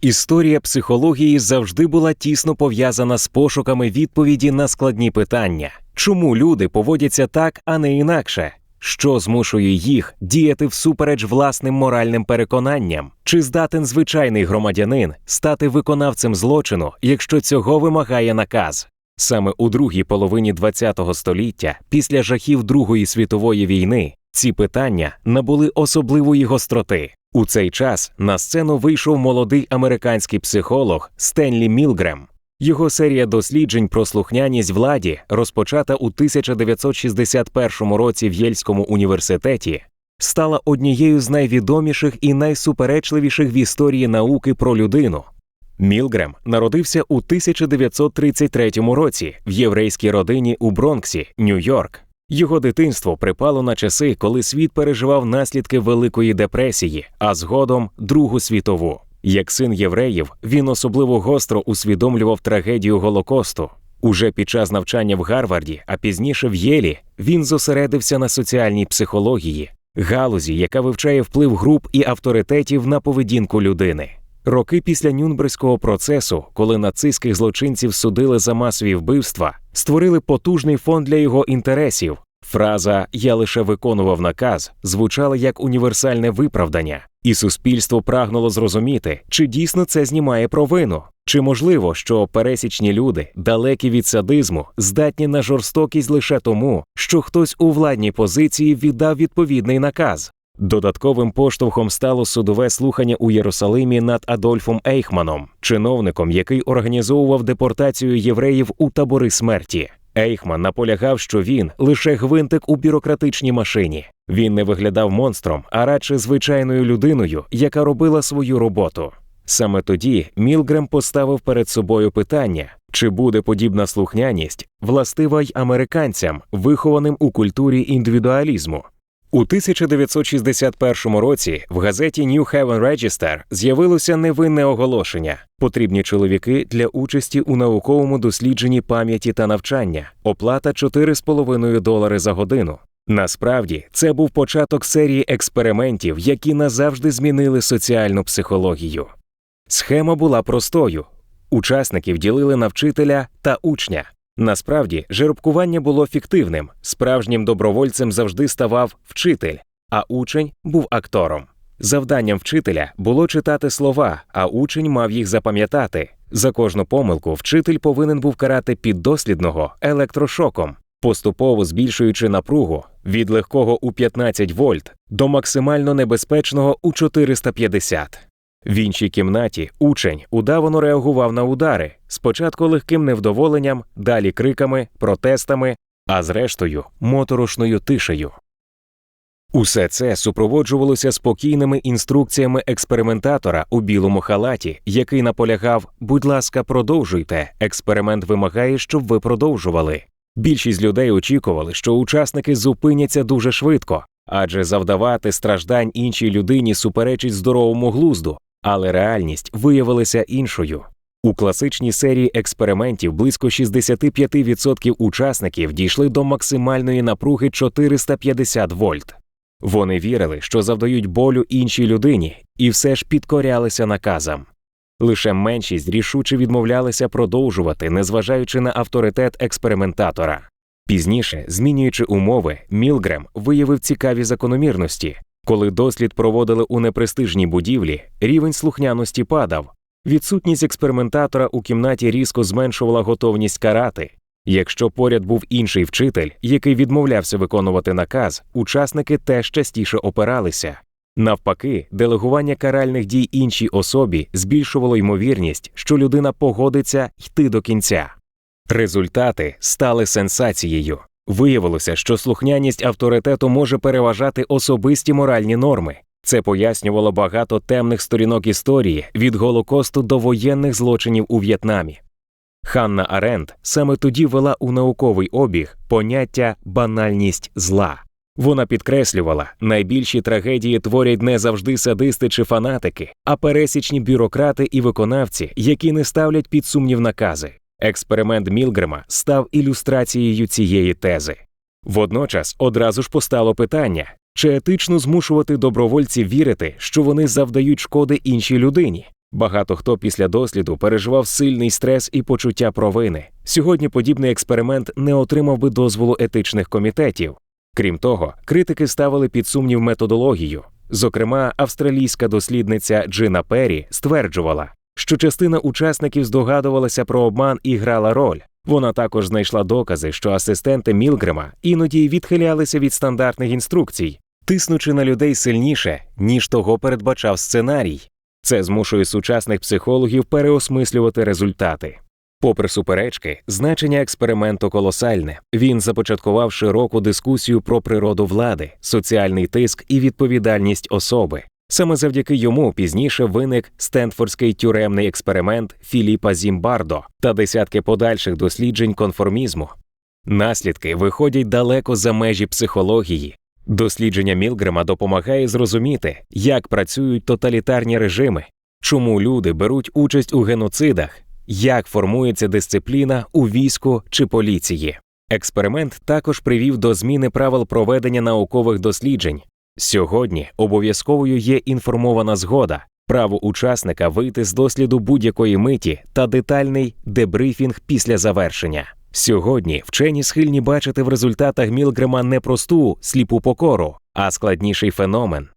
Історія психології завжди була тісно пов'язана з пошуками відповіді на складні питання, чому люди поводяться так, а не інакше, що змушує їх діяти всупереч власним моральним переконанням, чи здатен звичайний громадянин стати виконавцем злочину, якщо цього вимагає наказ. Саме у другій половині ХХ століття, після жахів Другої світової війни, ці питання набули особливої гостроти. У цей час на сцену вийшов молодий американський психолог Стенлі Мілгрем. Його серія досліджень про слухняність владі, розпочата у 1961 році в Єльському університеті, стала однією з найвідоміших і найсуперечливіших в історії науки про людину. Мілгрем народився у 1933 році в єврейській родині у Бронксі, Нью-Йорк. Його дитинство припало на часи, коли світ переживав наслідки Великої депресії, а згодом Другу світову. Як син євреїв, він особливо гостро усвідомлював трагедію Голокосту. Уже під час навчання в Гарварді, а пізніше в Єлі, він зосередився на соціальній психології, галузі, яка вивчає вплив груп і авторитетів на поведінку людини. Роки після Нюнберзького процесу, коли нацистських злочинців судили за масові вбивства, створили потужний фонд для його інтересів. Фраза Я лише виконував наказ звучала як універсальне виправдання, і суспільство прагнуло зрозуміти, чи дійсно це знімає провину, чи можливо, що пересічні люди, далекі від садизму, здатні на жорстокість лише тому, що хтось у владній позиції віддав відповідний наказ. Додатковим поштовхом стало судове слухання у Єрусалимі над Адольфом Ейхманом, чиновником, який організовував депортацію євреїв у табори смерті. Ейхман наполягав, що він лише гвинтик у бюрократичній машині. Він не виглядав монстром, а радше звичайною людиною, яка робила свою роботу. Саме тоді Мілгрем поставив перед собою питання, чи буде подібна слухняність властива й американцям, вихованим у культурі індивідуалізму. У 1961 році в газеті New Haven Register з'явилося невинне оголошення: потрібні чоловіки для участі у науковому дослідженні пам'яті та навчання, оплата 4,5 долари за годину. Насправді це був початок серії експериментів, які назавжди змінили соціальну психологію. Схема була простою: учасників ділили на вчителя та учня. Насправді, жеребкування було фіктивним. Справжнім добровольцем завжди ставав вчитель, а учень був актором. Завданням вчителя було читати слова, а учень мав їх запам'ятати. За кожну помилку вчитель повинен був карати піддослідного електрошоком, поступово збільшуючи напругу від легкого у 15 вольт до максимально небезпечного у 450. В іншій кімнаті учень удавано реагував на удари, спочатку легким невдоволенням, далі криками, протестами, а зрештою моторошною тишею. Усе це супроводжувалося спокійними інструкціями експериментатора у білому халаті, який наполягав будь ласка, продовжуйте. Експеримент вимагає, щоб ви продовжували. Більшість людей очікували, що учасники зупиняться дуже швидко, адже завдавати страждань іншій людині суперечить здоровому глузду, але реальність виявилася іншою. У класичній серії експериментів близько 65% учасників дійшли до максимальної напруги 450 вольт. Вони вірили, що завдають болю іншій людині, і все ж підкорялися наказам. Лише меншість рішуче відмовлялися продовжувати, незважаючи на авторитет експериментатора. Пізніше, змінюючи умови, Мілгрем виявив цікаві закономірності. Коли дослід проводили у непрестижній будівлі, рівень слухняності падав. Відсутність експериментатора у кімнаті різко зменшувала готовність карати. Якщо поряд був інший вчитель, який відмовлявся виконувати наказ, учасники теж частіше опиралися. Навпаки, делегування каральних дій іншій особі збільшувало ймовірність, що людина погодиться йти до кінця. Результати стали сенсацією. Виявилося, що слухняність авторитету може переважати особисті моральні норми. Це пояснювало багато темних сторінок історії від Голокосту до воєнних злочинів у В'єтнамі. Ханна Аренд саме тоді вела у науковий обіг поняття банальність зла. Вона підкреслювала, найбільші трагедії творять не завжди садисти чи фанатики, а пересічні бюрократи і виконавці, які не ставлять під сумнів накази. Експеримент Мілгрема став ілюстрацією цієї тези. Водночас одразу ж постало питання, чи етично змушувати добровольців вірити, що вони завдають шкоди іншій людині. Багато хто після досліду переживав сильний стрес і почуття провини. Сьогодні подібний експеримент не отримав би дозволу етичних комітетів. Крім того, критики ставили під сумнів методологію. Зокрема, австралійська дослідниця Джина Перрі стверджувала, що частина учасників здогадувалася про обман і грала роль. Вона також знайшла докази, що асистенти Мілгрема іноді відхилялися від стандартних інструкцій, тиснучи на людей сильніше, ніж того передбачав сценарій. Це змушує сучасних психологів переосмислювати результати. Попри суперечки, значення експерименту колосальне. Він започаткував широку дискусію про природу влади, соціальний тиск і відповідальність особи. Саме завдяки йому пізніше виник Стенфордський тюремний експеримент Філіпа Зімбардо та десятки подальших досліджень конформізму. Наслідки виходять далеко за межі психології. Дослідження Мілгрема допомагає зрозуміти, як працюють тоталітарні режими, чому люди беруть участь у геноцидах, як формується дисципліна у війську чи поліції. Експеримент також привів до зміни правил проведення наукових досліджень. Сьогодні обов'язковою є інформована згода, право учасника вийти з досліду будь-якої миті та детальний дебрифінг після завершення. Сьогодні вчені схильні бачити в результатах Мілгрема не просту сліпу покору, а складніший феномен.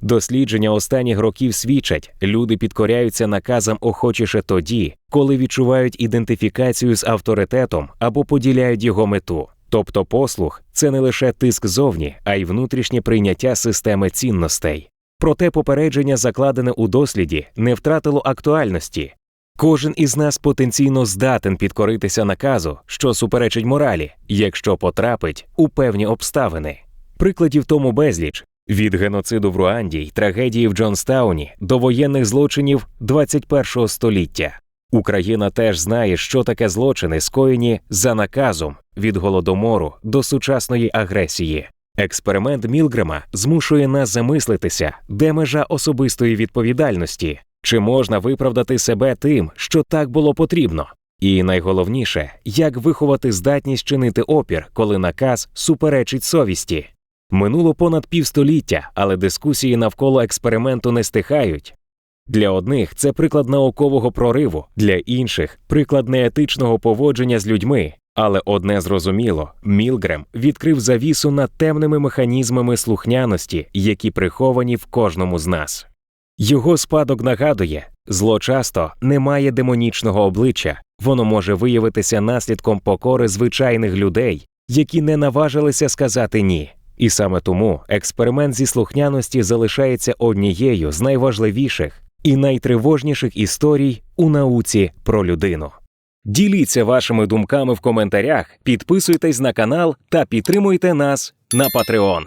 Дослідження останніх років свідчать, люди підкоряються наказам охочіше тоді, коли відчувають ідентифікацію з авторитетом або поділяють його мету. Тобто послух це не лише тиск зовні, а й внутрішнє прийняття системи цінностей. Проте попередження, закладене у досліді, не втратило актуальності. Кожен із нас потенційно здатен підкоритися наказу, що суперечить моралі, якщо потрапить у певні обставини. Прикладів тому безліч від геноциду в Руанді й трагедії в Джонстауні до воєнних злочинів 21-го століття. Україна теж знає, що таке злочини, скоєні за наказом від голодомору до сучасної агресії. Експеримент Мілгрема змушує нас замислитися, де межа особистої відповідальності, чи можна виправдати себе тим, що так було потрібно. І найголовніше, як виховати здатність чинити опір, коли наказ суперечить совісті. Минуло понад півстоліття, але дискусії навколо експерименту не стихають. Для одних це приклад наукового прориву, для інших приклад неетичного поводження з людьми. Але одне зрозуміло, Мілгрем відкрив завісу над темними механізмами слухняності, які приховані в кожному з нас. Його спадок нагадує, зло часто не має демонічного обличчя, воно може виявитися наслідком покори звичайних людей, які не наважилися сказати ні. І саме тому експеримент зі слухняності залишається однією з найважливіших і найтривожніших історій у науці про людину. Діліться вашими думками в коментарях, підписуйтесь на канал та підтримуйте нас на Patreon.